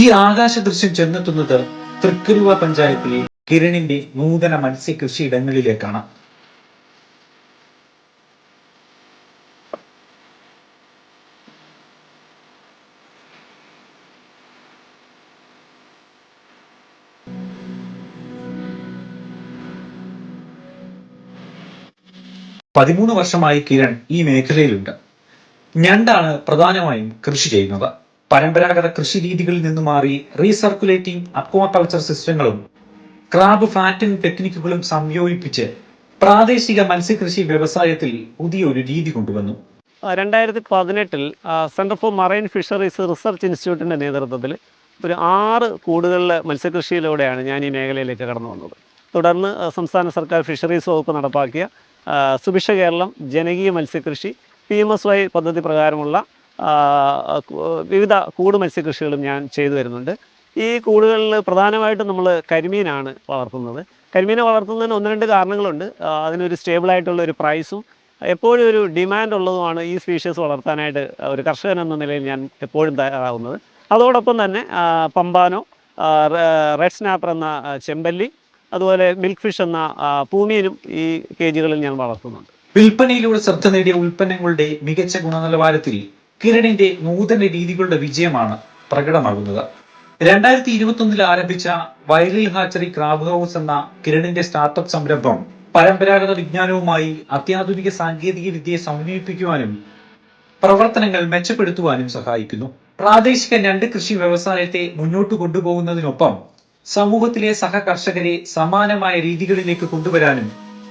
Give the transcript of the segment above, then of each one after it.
ഈ ആകാശ ദൃശ്യം ചെന്നെത്തുന്നത് തൃക്കരുവ പഞ്ചായത്തിലെ കിരണിന്റെ നൂതന മത്സ്യ കൃഷിയിടങ്ങളിലേക്കാണ് പതിമൂന്ന് വർഷമായി കിരൺ ഈ മേഖലയിലുണ്ട്. ഞണ്ടാണ് പ്രധാനമായും കൃഷി ചെയ്യുന്നത്. പരമ്പരാഗത കൃഷി രീതികളിൽ നിന്ന് മാറി റീസർക്കുലേറ്റിംഗ് അക്വാകൾച്ചർ സിസ്റ്റങ്ങളും ക്രാബ് ഫാറ്റിംഗ് ടെക്നിക്കുകളും സംയോജിപ്പിച്ച് പ്രാദേശിക മത്സ്യകൃഷി വ്യവസായത്തിൽ പുതിയൊരു രീതി കൊണ്ടുവന്നു. രണ്ടായിരത്തി പതിനെട്ടിൽ centre for marine fisheries research ഇൻസ്റ്റിറ്റ്യൂട്ടിന്റെ നേതൃത്വത്തിൽ ഒരു ആറ് കൂടുകളിലെ മത്സ്യകൃഷിയിലൂടെയാണ് ഞാൻ ഈ മേഖലയിലേക്ക് കടന്നു വന്നത്. തുടർന്ന് സംസ്ഥാന സർക്കാർ ഫിഷറീസ് വകുപ്പ് നടപ്പാക്കിയ സുഭിക്ഷ കേരളം ജനകീയ മത്സ്യകൃഷി പി എം എസ് വൈ പദ്ധതി പ്രകാരമുള്ള വിവിധ കൂട് മത്സ്യകൃഷികളും ഞാൻ ചെയ്തു വരുന്നുണ്ട്. ഈ കൂടുകളിൽ പ്രധാനമായിട്ടും നമ്മൾ കരിമീനാണ് വളർത്തുന്നത്. കരിമീനെ വളർത്തുന്നതിന് ഒന്ന് രണ്ട് കാരണങ്ങളുണ്ട്. അതിനൊരു സ്റ്റേബിളായിട്ടുള്ള ഒരു പ്രൈസും എപ്പോഴും ഒരു ഡിമാൻഡ് ഉള്ളതുമാണ് ഈ സ്പീഷീസ് വളർത്താനായിട്ട് ഒരു കർഷകൻ എന്ന നിലയിൽ ഞാൻ എപ്പോഴും തയ്യാറാവുന്നത്. അതോടൊപ്പം തന്നെ പമ്പാനോ റെഡ് സ്നാപ്പർ എന്ന ചെമ്പല്ലി അതുപോലെ മിൽക്ക് ഫിഷ് എന്ന പൂമീനും ഈ കേജുകളിൽ ഞാൻ വളർത്തുന്നുണ്ട്. വിൽപ്പനയിലൂടെ ശ്രദ്ധ നേടിയ ഉൽപ്പന്നങ്ങളുടെ മികച്ച ഗുണനിലവാരത്തിൽ കിരണിന്റെ നൂതന രീതികളുടെ വിജയമാണ് പ്രകടമാകുന്നത്. രണ്ടായിരത്തി ഇരുപത്തി ആരംഭിച്ച വയലിൽ ഹാച്ചറി ക്രാബ് ഹൗസ് എന്ന കിരണിന്റെ സ്റ്റാർട്ടപ്പ് സംരംഭം പരമ്പരാഗത വിജ്ഞാനവുമായി അത്യാധുനിക സാങ്കേതിക വിദ്യയെ സമന്വയിപ്പിക്കുവാനും പ്രവർത്തനങ്ങൾ മെച്ചപ്പെടുത്തുവാനും സഹായിക്കുന്നു. പ്രാദേശിക രണ്ട് കൃഷി വ്യവസായത്തെ മുന്നോട്ട് കൊണ്ടുപോകുന്നതിനൊപ്പം സമൂഹത്തിലെ സഹകർഷകരെ സമാനമായ രീതികളിലേക്ക് കൊണ്ടുവരാനും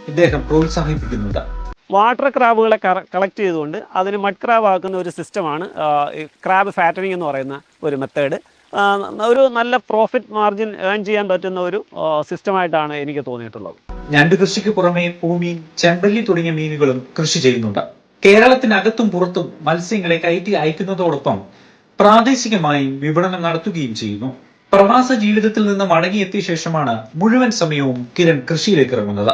ഇദ്ദേഹം പ്രോത്സാഹിപ്പിക്കുന്നുണ്ട്. വാട്ടർ ക്രാബുകളെ കളക്ട് ചെയ്തുകൊണ്ട് അതിന് മഡ് ക്രാബ് ആക്കുന്ന ഒരു സിസ്റ്റമാണ് ക്രാബ് ഫാറ്റനിങ് എന്ന് പറയുന്ന ഒരു മെത്തേഡ് ഒരു നല്ല പ്രോഫിറ്റ് മാർജിൻ ഏൺ ചെയ്യാൻ പറ്റുന്ന ഒരു സിസ്റ്റമായിട്ടാണ് എനിക്ക് തോന്നിയിട്ടുള്ളത്. ഞണ്ട് കൃഷിക്ക് പുറമെ ഭൂമി ചെമ്പല്ലി തുടങ്ങിയ മീനുകളും കൃഷി ചെയ്യുന്നുണ്ട്. കേരളത്തിനകത്തും പുറത്തും മത്സ്യങ്ങളെ കയറ്റി അയക്കുന്നതോടൊപ്പം പ്രാദേശികമായും വിപണനം നടത്തുകയും ചെയ്യുന്നു. പ്രവാസ ജീവിതത്തിൽ നിന്ന് മടങ്ങിയെത്തിയ ശേഷമാണ് മുഴുവൻ സമയവും കിരൺ കൃഷിയിലേക്ക് ഇറങ്ങുന്നത്.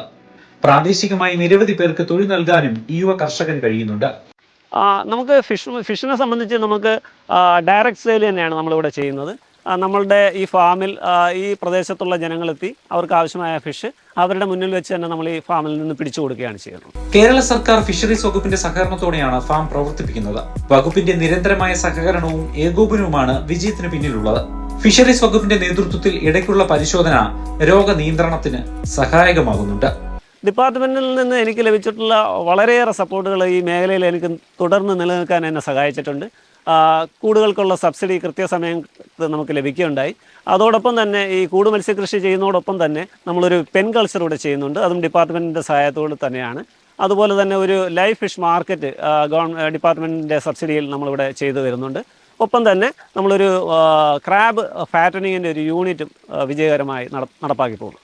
പ്രാദേശികമായി നിരവധി പേർക്ക് തൊഴിൽ നൽകാനും ഈ യുവ കർഷകൻ കഴിയുന്നുണ്ട്. നമുക്ക് ഫിഷ് ഫിഷിനെ സംബന്ധിച്ച് നമുക്ക് ഡയറക്റ്റ് സെയിൽ തന്നെയാണ് നമ്മളിവിടെ ചെയ്യുന്നത്. നമ്മളുടെ ഈ ഫാമിൽ ഈ പ്രദേശത്തുള്ള ജനങ്ങളെത്തി അവർക്ക് ആവശ്യമായ ഫിഷ് അവരുടെ മുന്നിൽ വെച്ച് തന്നെ നമ്മൾ ഈ ഫാമിൽ നിന്ന് പിടിച്ചു കൊടുക്കുകയാണ് ചെയ്യുന്നത്. കേരള സർക്കാർ ഫിഷറീസ് വകുപ്പിന്റെ സഹകരണത്തോടെയാണ് ഫാം പ്രവർത്തിപ്പിക്കുന്നത്. വകുപ്പിന്റെ നിരന്തരമായ സഹകരണവും ഏകോപനവുമാണ് വിജയത്തിന് പിന്നിലുള്ളത്. ഫിഷറീസ് വകുപ്പിന്റെ നേതൃത്വത്തിൽ ഇടയ്ക്കുള്ള പരിശോധന രോഗനിയന്ത്രണത്തിന് സഹായകമാകുന്നുണ്ട്. ഡിപ്പാർട്ട്മെന്റിൽ നിന്ന് എനിക്ക് ലഭിച്ചിട്ടുള്ള വളരെയേറെ സപ്പോർട്ടുകൾ ഈ മേഖലയിൽ എനിക്ക് തുടർന്ന് നിലനിൽക്കാൻ എന്നെ സഹായിച്ചിട്ടുണ്ട്. കൂടുകൾക്കുള്ള സബ്സിഡി കൃത്യസമയം നമുക്ക് ലഭിക്കുകയുണ്ടായി. അതോടൊപ്പം തന്നെ ഈ കൂട് മത്സ്യകൃഷി ചെയ്യുന്നതോടൊപ്പം തന്നെ നമ്മളൊരു പെൻ കൾച്ചർ ഇവിടെ ചെയ്യുന്നുണ്ട്. അതും ഡിപ്പാർട്ട്മെന്റിന്റെ സഹായത്തോട് തന്നെയാണ്. അതുപോലെ തന്നെ ഒരു ലൈഫ് ഫിഷ് മാർക്കറ്റ് ഗവൺമെന്റ് ഡിപ്പാർട്ട്മെന്റിന്റെ സബ്സിഡിയിൽ നമ്മളിവിടെ ചെയ്തു വരുന്നുണ്ട് ഒപ്പം തന്നെ നമ്മളൊരു ക്രാബ് ഫാറ്റനിങ്ങിന്റെ ഒരു യൂണിറ്റും വിജയകരമായി നട നടപ്പാക്കി പോകുന്നു.